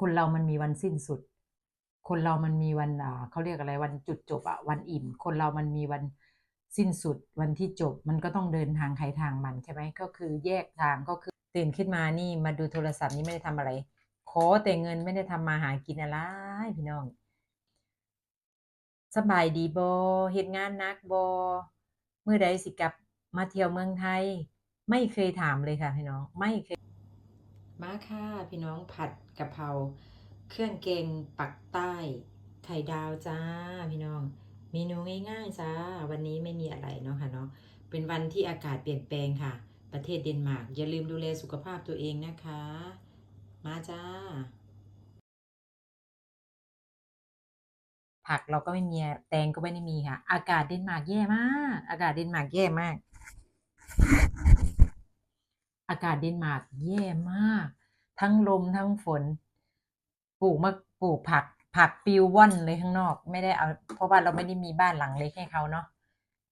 คนเรามันมีวันสิ้นสุด คนเรามันมีวันอ่าเขาเรียกอะไรวันจุดจบอะวันอิ่ม คนเรามันมีวันสิ้นสุดวันที่จบมันก็ต้องเดินทางใครทางมันใช่ไหมก็คือแยกทางก็คือตื่นขึ้นมานี่มาดูโทรศัพท์นี่ไม่ได้ทำอะไร ขอแต่เงินไม่ได้ทำมาหากินอะไรพี่น้องสบายดีบอเฮ็ดงานนักบอเมื่อใดสิกลับมาเที่ยวเมืองไทย ไม่เคยถามเลยค่ะพี่น้องไม่เคย มาค่ะพี่น้องผัดกะเพราเครื่องแกงปักใต้ ไข่ดาวจ้า พี่น้อง เมนูง่ายๆจ้า วันนี้ไม่มีอะไรเนาะค่ะเนาะเป็นวันที่อากาศเปลี่ยนแปลงค่ะ ประเทศเดนมาร์กอย่าลืมดูแลสุขภาพตัวเองนะคะ มาจ้า ผักเราก็ไม่มีแตงก็ไม่ได้มีค่ะ อากาศเดนมาร์กแย่มาก อากาศเดนมาร์กแย่มาก อากาศเดนมาร์กแย่มาก ทั้งลมทั้งฝน ปลูกมะปลูกผัก ผักปิวว่อนเลยข้างนอก ไม่ได้เอา เพราะว่าเราไม่ได้มีบ้านหลังเล็กให้เขาเนาะ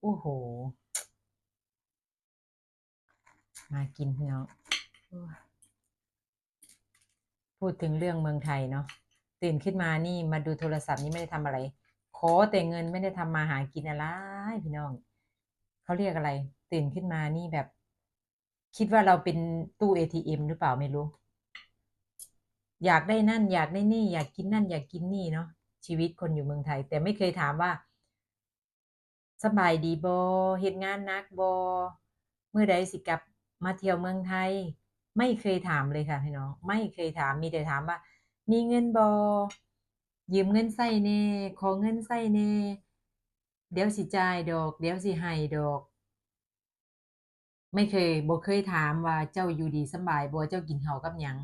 โอ้โห มากินพี่น้องพูดถึงเรื่องเมืองไทยเนาะตื่นขึ้นมานี่มาดูโทรศัพท์นี่ไม่ได้ทำอะไร ขอแต่เงินไม่ได้ทำมาหากินอะไรพี่น้องเขาเรียกอะไร ตื่นขึ้นมานี่แบบ คิดว่าเราเป็นตู้ ATM หรือเปล่าไม่รู้ อยากได้นั่น อยากได้นี่ อยากกินนั่น อยากกินนี่เนาะชีวิตคนอยู่เมืองไทย แต่ไม่เคยถามว่า สบายดีบอเฮ็ดงานนักบอเมื่อใดสิกลับมาเที่ยวเมืองไทย ไม่เคยถามเลยค่ะพี่น้องไม่เคยถามมีแต่ถามว่า มีเงินบอยืมเงินใช้แหน่ขอเงินใช้แหน่เดี๋ยวสิจ่ายดอก เดี๋ยวสิให้ดอก ไม่เคยบ่เคยถามว่าเจ้าอยู่ดีสบายบ่เจ้ากินข้ากับหยัง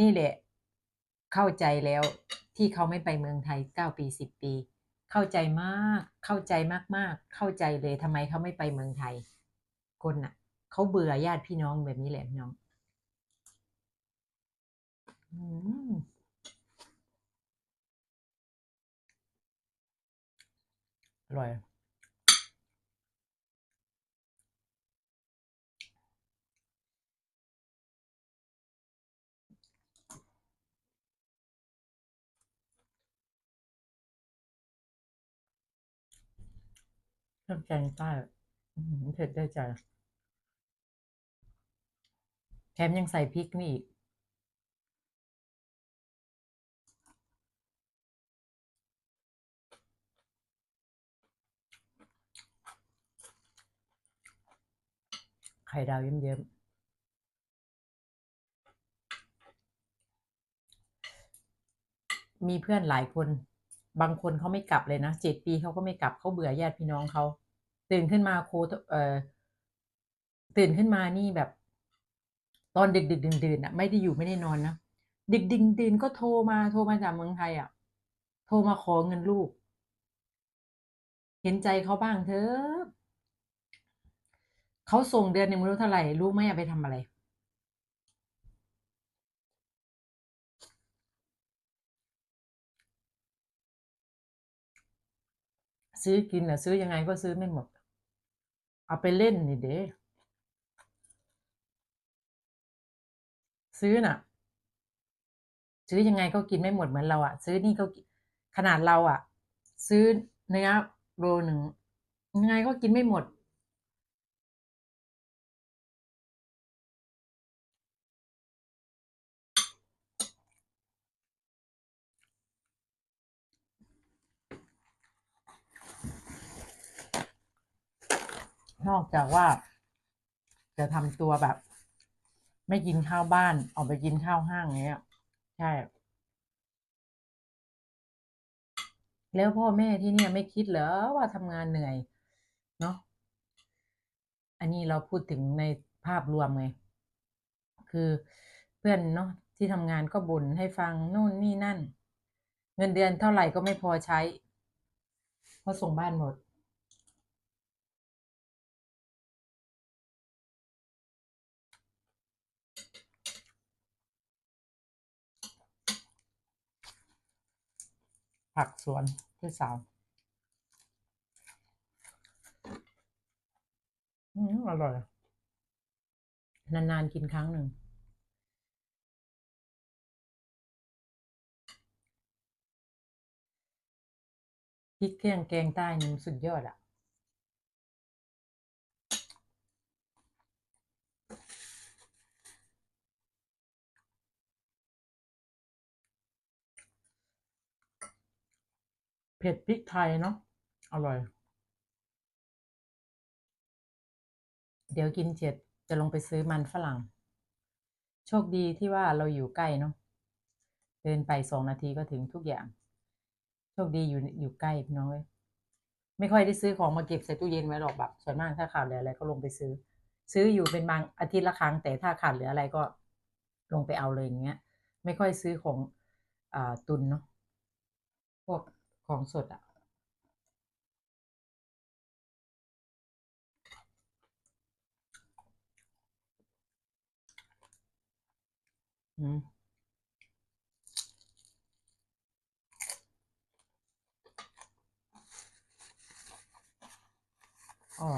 นี่แหละ เข้าใจแล้วที่เขาไม่ไปเมืองไทยเก้าปีสิบปี เข้าใจมากเข้าใจมากๆ เข้าใจเลยทำไมเขาไม่ไปเมืองไทย คนน่ะเขาเบื่อญาติพี่น้องแบบนี้แหละพี่น้องอืมอร่อย เครื่องแกงใต้เผ็ดได้ใจแถมยังใส่พริกนี่อีกไข่ดาวเยิ้มๆมีเพื่อนหลายคน บางคนเขาไม่กลับเลยนะเจ็ดปีเขาก็ไม่กลับเขาเบื่อญาติพี่น้องเขาตื่นขึ้นมาโคตเอ่อตื่นขึ้นมานี่แบบ ตอนดึกดึกดื่นดื่นๆอะ ไม่ได้อยู่ไม่ได้นอนนะดึกดึกดื่นก็โทรมาโทรมาจากเมืองไทยอะ โทรมาขอเงินลูก เห็นใจเขาบ้างเถอะเขาส่งเดือนหนึ่งไม่รู้เท่าไหร่ลูกไม่เอาไปทำอะไร ซื้อกินอะซื้อยังไงก็ซื้อไม่หมด เอาไปเล่นนี่เด้ซื้อน่ะ ซื้อยังไงก็กินไม่หมดเหมือนเราอะซื้อนี่ก็ขนาดเราอะซื้อเนื้อโลหนึ่งยังไงก็กินไม่หมด นอกจากว่า จะทำตัวแบบ ไม่กินข้าวบ้านออกไปกินข้าวห้างเงี้ย ใช่ แล้วพ่อแม่ที่เนี่ยไม่คิดเหรอว่าทำงานเหนื่อย เนาะอันนี้เราพูดถึงในภาพรวมไง คือเพื่อนเนาะที่ทำงานก็บ่นให้ฟังนู่นนี่นั่น เงินเดือนเท่าไหร่ก็ไม่พอใช้ เพราะส่งบ้านหมด ผักสวนพี่สาวอืมอร่อย นาน ๆ กินครั้งหนึ่ง พริกเข่งแกงใต้นี่สุดยอดอะ เผ็ดพริกไทยเนาะอร่อย เดี๋ยวกินเสร็จจะลงไปซื้อมันฝรั่ง โชคดีที่ว่าเราอยู่ใกล้เนาะเดินไปสองนาทีก็ถึงทุกอย่าง โชคดีอยู่อยู่ใกล้พี่น้องเอ้ยไม่ค่อยได้ซื้อของมาเก็บใส่ตู้เย็นไว้หรอกแบบส่วนมากถ้าขาดเหลืออะไรก็ลงไปซื้อ ซื้ออยู่เป็นบางอาทิตย์ละครั้งแต่ถ้าขาดเหลืออะไรก็ลงไปเอาเลยอย่างเงี้ย ไม่ค่อยซื้อของอ่าตุนเนาะพวก ของสดอะอืมอ๋อ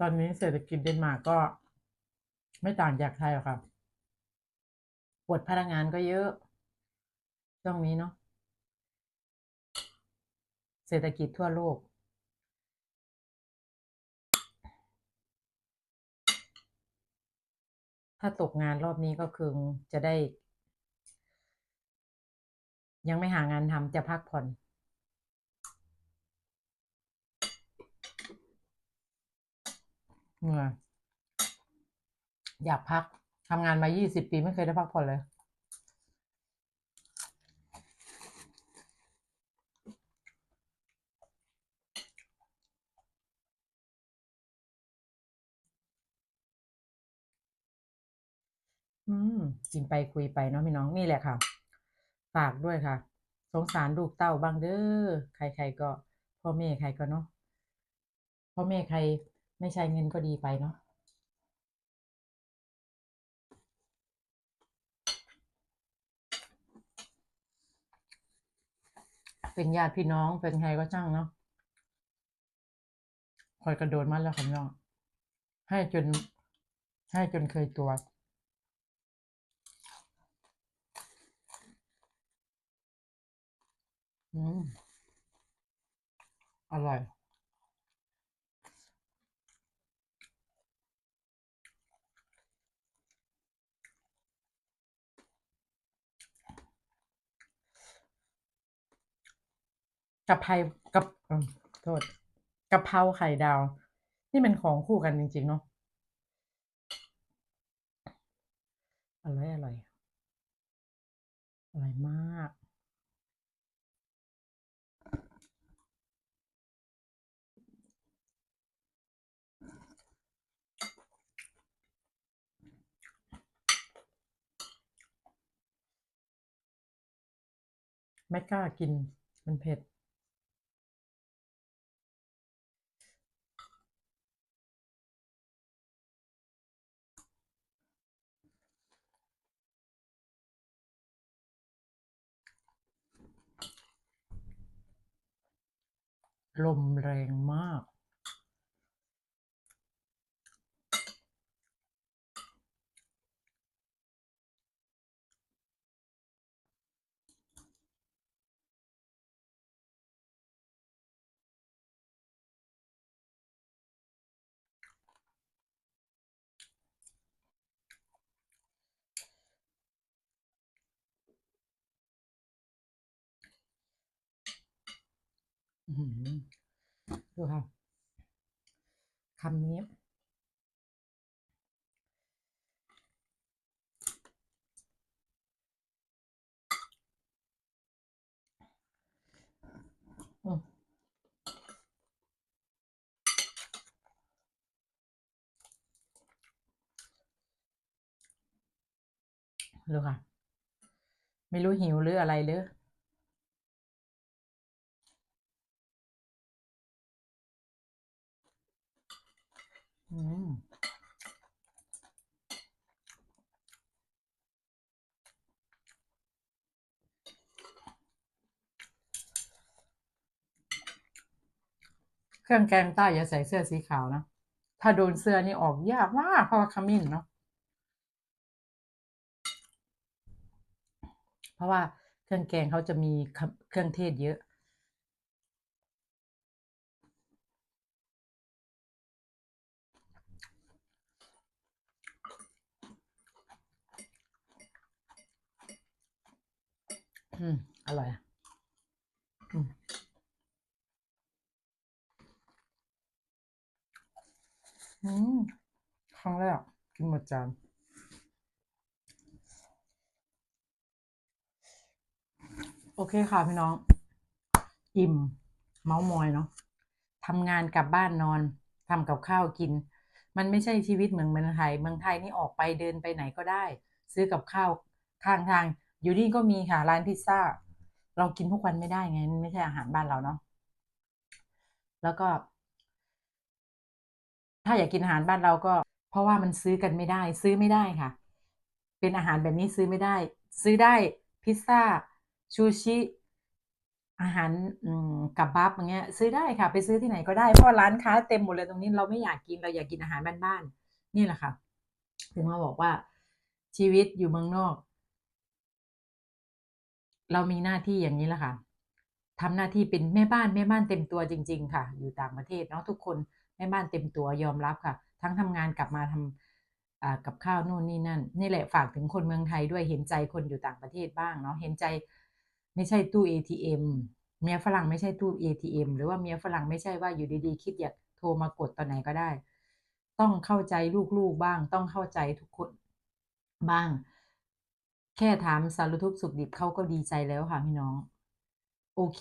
ตอนนี้เศรษฐกิจเดนมาร์กก็ ไม่ต่างจากไทยหรอกค่ะปวดพนักงานก็เยอะ ช่วงนี้เนาะ เศรษฐกิจทั่วโลก ถ้าตกงานรอบนี้ก็คือจะได้ ยังไม่หางานทำจะพักผ่อนเหนื่อ อยากพักทำงานมายี่สิบปีไม่เคยได้พักผ่อนเลย อืมกินไปคุยไปเนาะพี่น้องนี่แหละค่ะ ฝากด้วยค่ะ สงสารลูกเต้าบ้างเด้อ ใครๆก็ พ่อแม่ใครก็เนาะ พ่อแม่ใครไม่ใช้เงินก็ดีไปเนาะ เป็นญาติพี่น้องเป็นใครก็ช่างเนาะคอยกระโดดมาแล้วคำน้องให้จน ให้จนเคยตัวอืมอร่อย กะเพรากับโทษกะเพราไข่ดาว นี่มันของคู่กันจริง ๆ เนาะอร่อยอร่อยอร่อยมาก ไม่กล้ากินมันเผ็ด ลมแรงมาก ดูค่ะคำนี้ อืมดูค่ะ ไม่รู้หิวหรืออะไรหรือ อืมเครื่องแกงใต้อย่าใส่เสื้อสีขาวนะ ถ้าโดนเสื้อนี่ออกยากมากเพราะว่าขมิ้นเนาะ เพราะว่าเครื่องแกงเขาจะมีเครื่องเทศเยอะ อืม อร่อยอืมอืมครั้งแรกกินหมดจานโอเคค่ะพี่น้อง อิ่ม เมามอยเนาะทำงานกลับบ้านนอนทำกับข้าวกิน มันไม่ใช่ชีวิตเหมือนเมืองไทย เมืองไทยนี่ออกไปเดินไปไหนก็ได้ ซื้อกับข้าวข้างทาง อยู่นี่ก็มีค่ะร้านพิซซ่า เรากินทุกวันไม่ได้ไงไม่ใช่อาหารบ้านเราเนาะแล้วก็ ถ้าอยากกินอาหารบ้านเราก็ เพราะว่ามันซื้อกันไม่ได้ ซื้อไม่ได้ค่ะ เป็นอาหารแบบนี้ซื้อไม่ได้ ซื้อได้พิซซ่าซูชิอาหารกับบาบอย่างเงี้ย ซื้อได้ค่ะ ไปซื้อที่ไหนก็ได้เพราะร้านค้าเต็มหมดเลยตรงนี้เราไม่อยากกินเราอยากกินอาหารบ้านๆนี่แหละค่ะ ถึงมาบอกว่าชีวิตอยู่เมืองนอก เรามีหน้าที่อย่างนี้แหละค่ะทำหน้าที่เป็นแม่บ้านแม่บ้านเต็มตัวจริง ๆ ค่ะ อยู่ต่างประเทศเนาะทุกคนแม่บ้านเต็มตัวยอมรับค่ะ ทั้งทำงานกลับมาทำอ่ากับข้าวนู่นนี่นั่น นี่แหละฝากถึงคนเมืองไทยด้วยเห็นใจคนอยู่ต่างประเทศบ้างเนาะเห็นใจไม่ใช่ตู้ ATM เมียฝรั่งไม่ใช่ตู้ ATM หรือว่าเมียฝรั่งไม่ใช่ว่าอยู่ดีๆ คิดอยากโทรมากดตอนไหนก็ได้ ต้องเข้าใจลูกๆบ้าง ต้องเข้าใจทุกคนบ้าง แค่ถามสารทุกข์สุขดิบเขาก็ดีใจแล้วค่ะพี่น้อง โอเค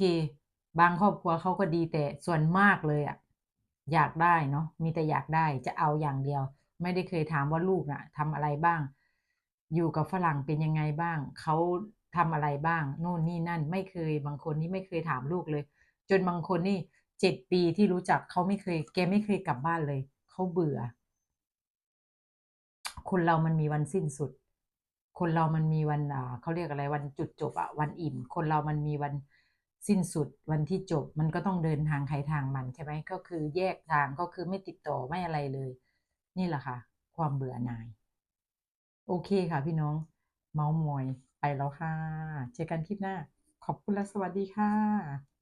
บางครอบครัวเขาก็ดีแต่ส่วนมากเลยอะอยากได้เนาะมีแต่อยากได้จะเอาอย่างเดียว ไม่ได้เคยถามว่าลูกน่ะทำอะไรบ้าง อยู่กับฝรั่งเป็นยังไงบ้างเขาทำอะไรบ้างโน่นนี่นั่น ไม่เคยบางคนนี่ไม่เคยถามลูกเลย จนบางคนนี่7ปีที่รู้จักเขาไม่เคย แกไม่เคยกลับบ้านเลยเขาเบื่อ คนเรามันมีวันสิ้นสุด คนเรามันมีวันเขาเรียกอะไรวันจุดจบอะวันอิ่ม คนเรามันมีวันสิ้นสุดวันที่จบมันก็ต้องเดินทางใครทางมันใช่ไหมก็คือแยกทางก็คือไม่ติดต่อไม่อะไรเลย นี่แหละค่ะ ความเบื่อหน่าย โอเคค่ะพี่น้อง เมาท์มอยไปแล้วค่ะ เจอกันคลิปหน้า ขอบคุณและสวัสดีค่ะ